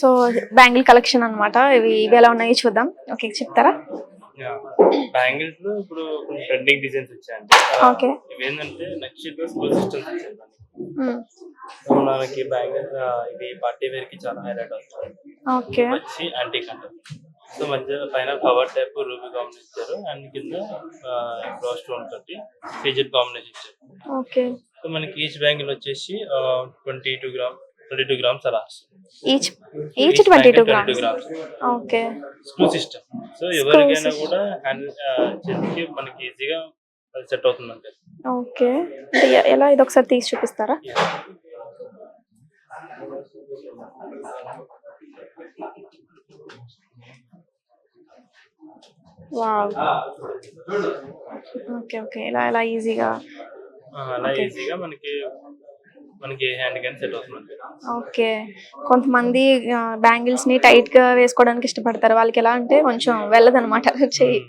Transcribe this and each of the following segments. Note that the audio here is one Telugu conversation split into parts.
సో బ్యాంగిల్ కలెక్షన్ అన్నమాట. ఇవి ఇవి ఎలా ఉన్నాయో చూద్దాం. ఓకే చెప్తారా? బ్యాంగిల్స్లో ఇప్పుడు ట్రెండింగ్ డిజైన్స్ వచ్చాయండి. Okay. ఇవి ఏంటంటే నెక్స్ట్ స్కూల్ సిస్టమ్స్ వచ్చాయి. సో మనకి బ్యాంగిల్స్ ఇవి పార్టీ వేర్కి చాలా హైలైట్ అవుతుంది. ఓకే. వచ్చి యాంటీక్ అంటారు సో మధ్య పైన కవర్ టైప్ రూబీ కాంబినేషన్ ఇచ్చారు. అండ్ కింద బ్రో స్టోన్ తోటి ఫిజిట్ కాంబినేషన్ ఇచ్చారు. ఓకే. సో మనకి ఈచ్ బ్యాంగిల్ వచ్చేసి twenty two gram twenty two grams అలా each each twenty two grams grams okay screw system so ఎవరికైనా కూడా హ్యాండ్ చేతికి మనకి ఈజీగా సెట్ అవుతుంది అంటే ఓకే ఎలా ఇది ఒకసారి తీసి చూపిస్తారా? వావ్ ఓకే ఓకే ఇలా ఇలా ఈజీగా అలా ఈజీగా మనకి మనకి హ్యాండ్ కానీ సెట్ అవుతుంది ఓకే. కొంతమంది బ్యాంగిల్స్ని టైట్గా వేసుకోవడానికి ఇష్టపడతారు. వాళ్ళకి ఎలా అంటే కొంచెం వెళ్ళదు అనమాట చెయ్యి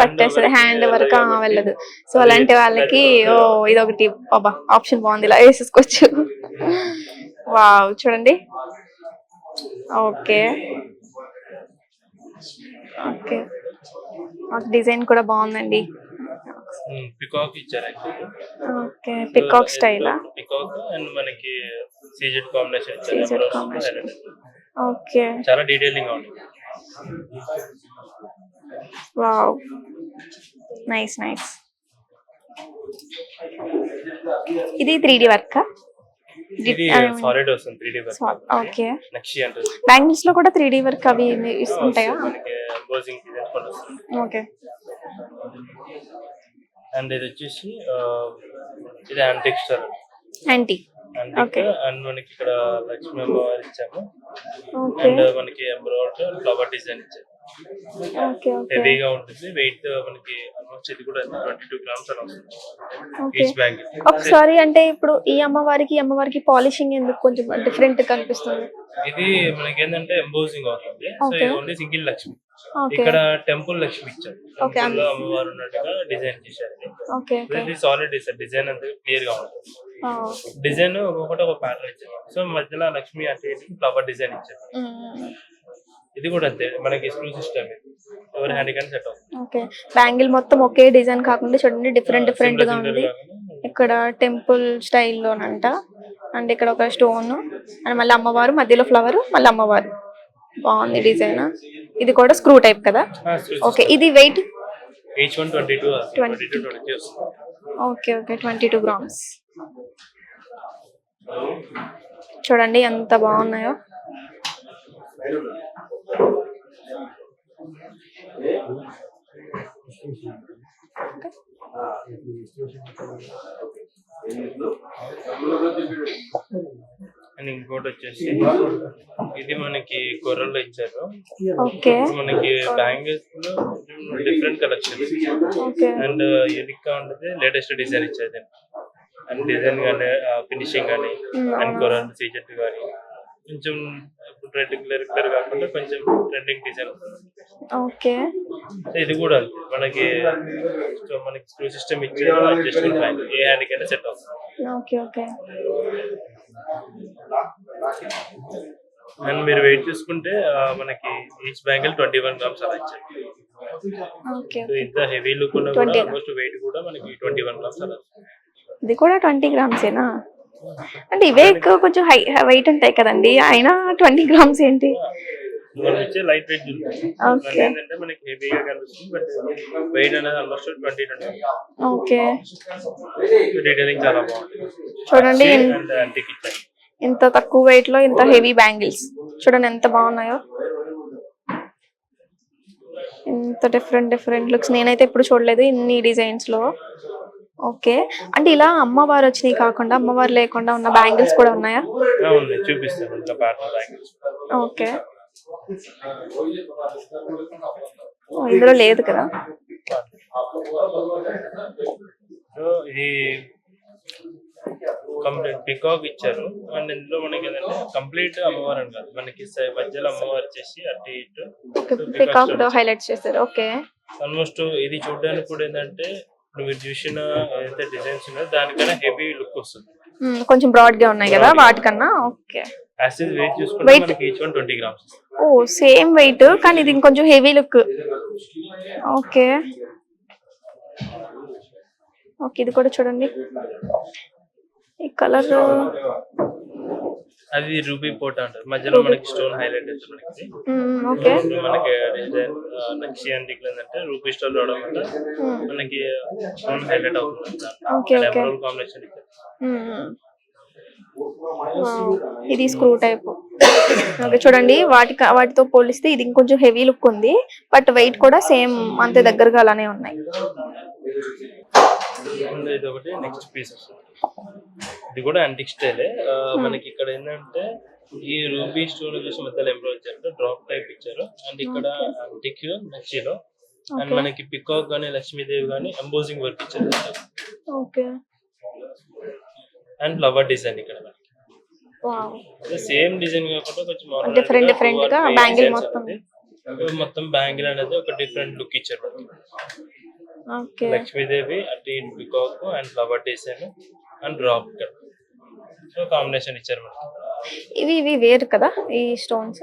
పట్టేస్తుంది. హ్యాండ్ వరకు వెళ్ళదు. సో అలాంటి వాళ్ళకి ఓ ఇది ఒకటి బాబా ఆప్షన్ బాగుంది. ఇలా వేసేసుకోవచ్చు. వావ్ చూడండి. ఓకే. ఓకే. డిజైన్ కూడా బాగుందండి. పికాక్ ఇచ్చారు ఓకే. పికాక్ స్టైలా? పికాక్ అండ్ మనకి సీజెడ్ కాంబినేషన్ ఇచ్చారు. ఓకే. చాలా డీటెయిలింగ్గా ఉంది. వావ్. Nice nice. ఇది త్రీ డి వర్క్? ఇది సాలిడ్ వస్తుంది త్రీ డి ఓకే. నక్షి అంటారు బ్యాంగిల్స్లో కూడా త్రీ డి వర్క్ అవి ఉంటాయా? ఓకే. అండ్ ఇది వచ్చేసి ఇది యాంటిక్ స్టార్ యాంటీ. Okay. అండ్ మనకి ఇక్కడ లక్ష్మీ అమ్మవారు ఇచ్చాము. ఓకే అండ్ మనకి ఎంబ్రాయిడ్ ఫ్లవర్ డిజైన్ ఇచ్చాము ఓకే ఓకే హెవీగా ఉంటుంది. వెయిట్ మనకి ఆల్మోస్ట్ ఇది కూడా ట్వంటీ టూ గ్రామ్స్ వస్తుంది. ఓకే బ్యాంక్ ఒకసారి అంటే ఇప్పుడు ఈ అమ్మవారికి అమ్మవారికి పాలిషింగ్ ఎందుకు కొంచెం డిఫరెంట్ కనిపిస్తుంది? ఇది మనకి ఏంటంటే ఎంబోజింగ్ అవుతుంది so only single Lakshmi. Okay ఇక్కడ టెంపుల్ లక్ష్మి ఇచ్చారు. అమ్మవారు ఉన్నట్టుగా డిజైన్ చేశారు. ఓకే ఓకే సాలిడ్ డిజైన్ అంతా క్లియర్గా ఉంటుంది. డిజైన్ ఒక్కొక్కటి ఒక ప్యాటర్న్ ఇచ్చారు. సో మధ్యలో లక్ష్మి అంటే ఫ్లవర్ డిజైన్ ఇచ్చారు. మ్మ్. ఇది కూడా అంతే. మనకి స్క్రూ సిస్టమ్ ఎవరి హ్యాండ్ కానీ సెట్ అవుతుంది. ఓకే. బ్యాంగిల్ మొత్తం ఒకే డిజైన్ కాకుండా చూడండి డిఫరెంట్ డిఫరెంట్గా ఉంది. ఇక్కడ టెంపుల్ స్టైల్లోనంట అండ్ ఇక్కడ ఒక స్టోన్ అండ్ మళ్ళీ అమ్మవారు మధ్యలో ఫ్లవర్ మళ్ళీ అమ్మవారు. బాగుంది డిజైన్ ఇది కూడా స్క్రూ టైప్ కదా? ఓకే. ఇది weight each one twenty two 20. Twenty two twenty వస్తుంది. Okay okay. Twenty two grams చూడండి ఎంత బాగున్నాయో. అండ్ ఇంకోటి వచ్చేసి ఇది మనకి కొర్రల్లో ఇచ్చారు. ఓకే. మనకి బ్యాంగిల్స్లో డిఫరెంట్ కలెక్షన్ అండ్ యూనిక్గా ఉండేది లేటెస్ట్ డిజైన్ ఇచ్చారు. అండ్ డిజైన్ కానీ ఫినిషింగ్ కానీ అండ్. కొరల్ సీజెట్ కానీ కొంచెం రెగ్యులర్ రెగ్యులర్ కాకుండా కొంచెం ట్రెండింగ్ డిజైన్ ఓకే. ఇది కూడా. మనకి మనకి స్క్రూ సిస్టమ్ ఇచ్చారు అడ్జస్ట్మెంట్ బ్యాంక్ ఏ హ్యాండ్ కైనా సెట్ అవుతుంది ఓకే ఓకే. అండ్ మీరు వెయిట్ చూసుకుంటే మనకి each bangle twenty one grams అలా ఇచ్చారు. ఇంత హెవీ లుక్ ఉన్నా కూడా 20 ఆల్మోస్ట్ వెయిట్ కూడా మనకి ట్వంటీ వన్ గ్రామ్స్ అలా ఇది కూడా ట్వంటీ గ్రామ్సేనా అంటే ఇవే ఎక్కువ కొంచెం హై వెయిట్ ఉంటాయి కదండి. అయినా ట్వంటీ గ్రామ్స్ ఏంటి? మనం ఇచ్చే లైట్ వెయిట్ చూస్తుంది Okay. ఏంటంటే మనకి హెవీగా కనిపిస్తుంది బట్ వెయిట్ అనేది almost twenty twenty okay. Detailing చాలా బాగుంటుంది. చూడండి ఇంత తక్కువ వెయిట్లో ఇంత హెవీ బ్యాంగిల్స్ చూడండి ఎంత బాగున్నాయో. ఇంత డిఫరెంట్ డిఫరెంట్ లుక్స్ నేనైతే ఎప్పుడు చూడలేదు ఇన్ని డిజైన్స్లో. ఓకే. అంటే ఇలా అమ్మవారు వచ్చినాయి కాకుండా అమ్మవారు లేకుండా ఉన్న బ్యాంగిల్స్ కూడా ఉన్నాయా? ఉన్నాయి చూపిస్తాను ఇంకా ప్యాటర్న్ బ్యాంగిల్స్. ఓకే. ఇందులో లేదు కదా? ఇది కంప్లీట్ పికాక్ ఇచ్చారు. అండ్ ఇందులో మనకి ఏంటంటే కంప్లీట్ అమ్మవారు అని కాదు మనకి మధ్యలో అమ్మవారు వచ్చేసి అటు ఇటు పికాక్ హైలైట్ చేశారు. ఓకే. ఆల్మోస్ట్ ఇది చూడడానికి కూడా ఏంటంటే ఇప్పుడు మీరు చూసిన ఏదైతే డిజైన్స్ ఉన్నాయో దానికన్నా హెవీ లుక్ వస్తుంది. కొంచెం బ్రాడ్గా ఉన్నాయి కదా వాటికన్నా? ఓకే. యాసిడ్ వెయిట్ చూసుకుంటే? మనకి ఈచ్ వన్ ట్వంటీ గ్రామ్స్ ఓ సేమ్ వెయిట్ కానీ ఇది ఇంకొంచెం హెవీ లుక్ ఓకే. ఓకే ఇది కూడా చూడండి. ఈ కలర్ అది రూబీ పోట అంటారు. మధ్యలో మనకి స్టోన్ హైలైట్ అవుతుంది మనకి ఓకే. మనకి డిజైన్ నక్షి అంటే ఏంటంటే రూపీ స్టోన్ రావడం వల్ల మనకి స్టోన్ హైలైట్ అవుతుంది. ఎమరాల్డ్ కాంబినేషన్ ఇది స్క్రూ టైప్ ఓకే చూడండి. వాటి వాటితో పోలిస్తే ఇది ఇంకొంచెం హెవీ లుక్ ఉంది. బట్ వెయిట్ కూడా సేమ్ అంతే దగ్గరగా అలానే ఉన్నాయి. ఇది ఒకటి నెక్స్ట్ పీస్ ఇది కూడా యాంటిక్ స్టైలే మనకి ఇక్కడ ఏంటంటే ఈ రూబీ స్టోన్ వచ్చేసి మధ్యలో ఎంబ్రాయిడ్ ఇచ్చారు డ్రాప్ టైప్ ఇచ్చారు. అండ్ ఇక్కడ యాంటిక్ నక్షిలో అండ్. మనకి పికాక్ గానీ లక్ష్మీదేవి గానీ ఎంబోజింగ్ వర్క్ ఇచ్చారు. ఓకే అండ్ ఫ్లవర్ డిజైన్ ఇక్కడ సేమ్ డిజైన్ కాకుండా కొంచెం modern Different గా designs మొత్తం. మొత్తం బ్యాంగిల్ అనేది ఒక డిఫరెంట్ లుక్ ఇచ్చారు లక్ష్మీదేవి అటు ఇటు peacock and flower design and drop so combination ఇచ్చారు మనకి ఇవి ఇవి వేరు కదా ఈ స్టోన్స్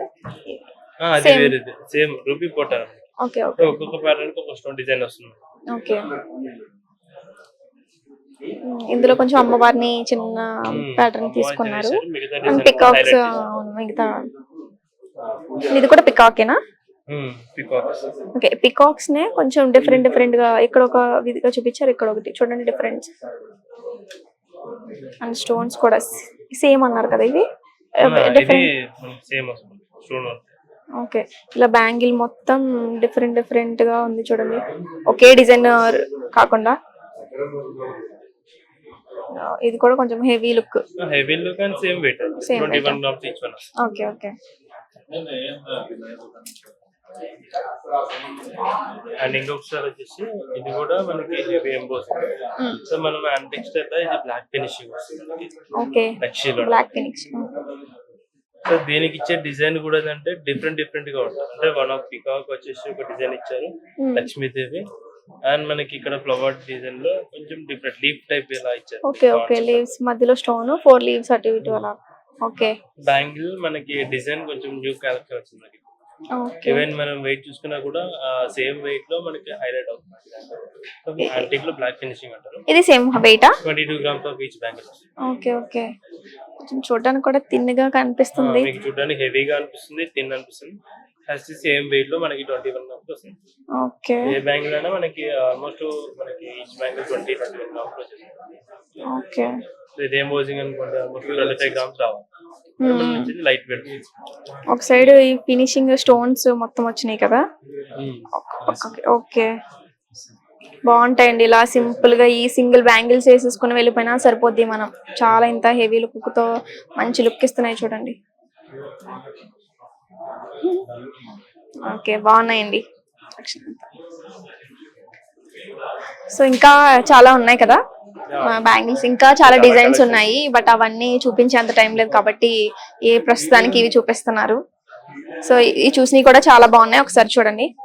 అది. వేరేది. సేమ్ రూపీ పోటారు ఓకే ఓకే. ఒక్కొక్క ప్యాటర్న్కి ఒక స్టోన్ డిజైన్ వస్తుంది. ఓకే. ఇందులో కొంచెం అమ్మవారిని చిన్న ప్యాటర్న్ తీసుకున్నారు. అండ్ డిజైన్ పికాక్స్ మిగతా ఇది కూడా పికాకేనా ఓకే పికాక్స్ నే కొంచెం డిఫరెంట్ డిఫరెంట్గా ఇక్కడ ఒక విధిగా చూపించారు ఇక్కడ ఒకటి. చూడండి డిఫరెన్స్ అండ్ స్టోన్స్ కూడా సేమ్ అన్నారు కదా ఇవి? డిఫరెంట్ సేమ్ స్టోన్ ఓకే ఇలా బ్యాంగిల్ మొత్తం డిఫరెంట్ డిఫరెంట్గా ఉంది చూడండి. ఒకే డిజైన్ కాకుండా. ఆ, ఇది కూడా కొంచెం heavy look heavy look and same weight one okay okay and ఇంకొకసారి వచ్చేసి ఇది కూడా మనకి హెవీ ఎంబోస్ సో మనం యాంటిక్ స్టైల్ ఇది బ్లాక్ ఫినిషింగ్ వస్తుంది. ఓకే నక్షిలో బ్లాక్ సో దీనికి ఇచ్చే డిజైన్ కూడా ఏంటంటే డిఫరెంట్ డిఫరెంట్గా ఉంటుంది. అంటే వన్ ఆఫ్ పికాక్ వచ్చేసి ఒక డిజైన్ ఇచ్చారు లక్ష్మీదేవి. అండ్ మనకి ఇక్కడ ఫ్లవర్ డిజైన్లో కొంచెం డిఫరెంట్ లీఫ్ టైప్ ఇలా ఇచ్చారు. ఓకే ఓకే లీవ్స్ మధ్యలో స్టోన్ ఫోర్ లీవ్స్ అటు ఇటు అలా. ఓకే బ్యాంగిల్ మనకి డిజైన్ కొంచెం న్యూ క్యారెక్టర్ వచ్చింది. ఈవెన్ మనం వెయిట్ చూసుకున్నా కూడా సేమ్ వెయిట్లో మనకి హైలైట్ అవుతుంది. యాంటిక్లో బ్లాక్ ఫినిషింగ్ అంటారు. ఇది same వెయిటా twenty two grams of each bangle okay okay కొంచెం చూడడానికి కూడా తిన్నగా కనిపిస్తుంది. మీకు చూడడానికి హెవీగా అనిపిస్తుంది తిన్ అనిపిస్తుంది. ఫస్ట్ సేమ్ వెయిట్లో మనకి ట్వంటీ వన్ గ్రామ్స్ వస్తుంది. ఓకే ఏ బ్యాంగిల్ అయినా మనకి ఆల్మోస్ట్ మనకి each bangle twenty twenty one okay ఇదేం పోజింగ్ అనుకోండి ఆల్మోస్ట్ ట్వంటీ ఫైవ్ గ్రామ్స్ రావాలి. లైట్ వెయిట్ ఒక సైడ్ ఈ ఫినిషింగ్ స్టోన్స్ మొత్తం వచ్చినాయి కదా? Okay okay. బాగుంటాయండి. ఇలా సింపుల్గా ఈ సింగిల్ బ్యాంగిల్స్ వేసేసుకుని వెళ్ళిపోయినా సరిపోద్ది మనం. చాలా ఇంత హెవీ లుక్తో మంచి లుక్ ఇస్తున్నాయి చూడండి. ఓకే బాగున్నాయండి. సో ఇంకా చాలా ఉన్నాయి కదా? బ్యాంగిల్స్. ఇంకా చాలా డిజైన్స్ ఉన్నాయి బట్ అవన్నీ చూపించేంత టైం లేదు కాబట్టి ఏ ప్రస్తుతానికి ఇవి చూపిస్తున్నారు. సో ఇవి చూసినవి కూడా చాలా బాగున్నాయి. ఒకసారి చూడండి.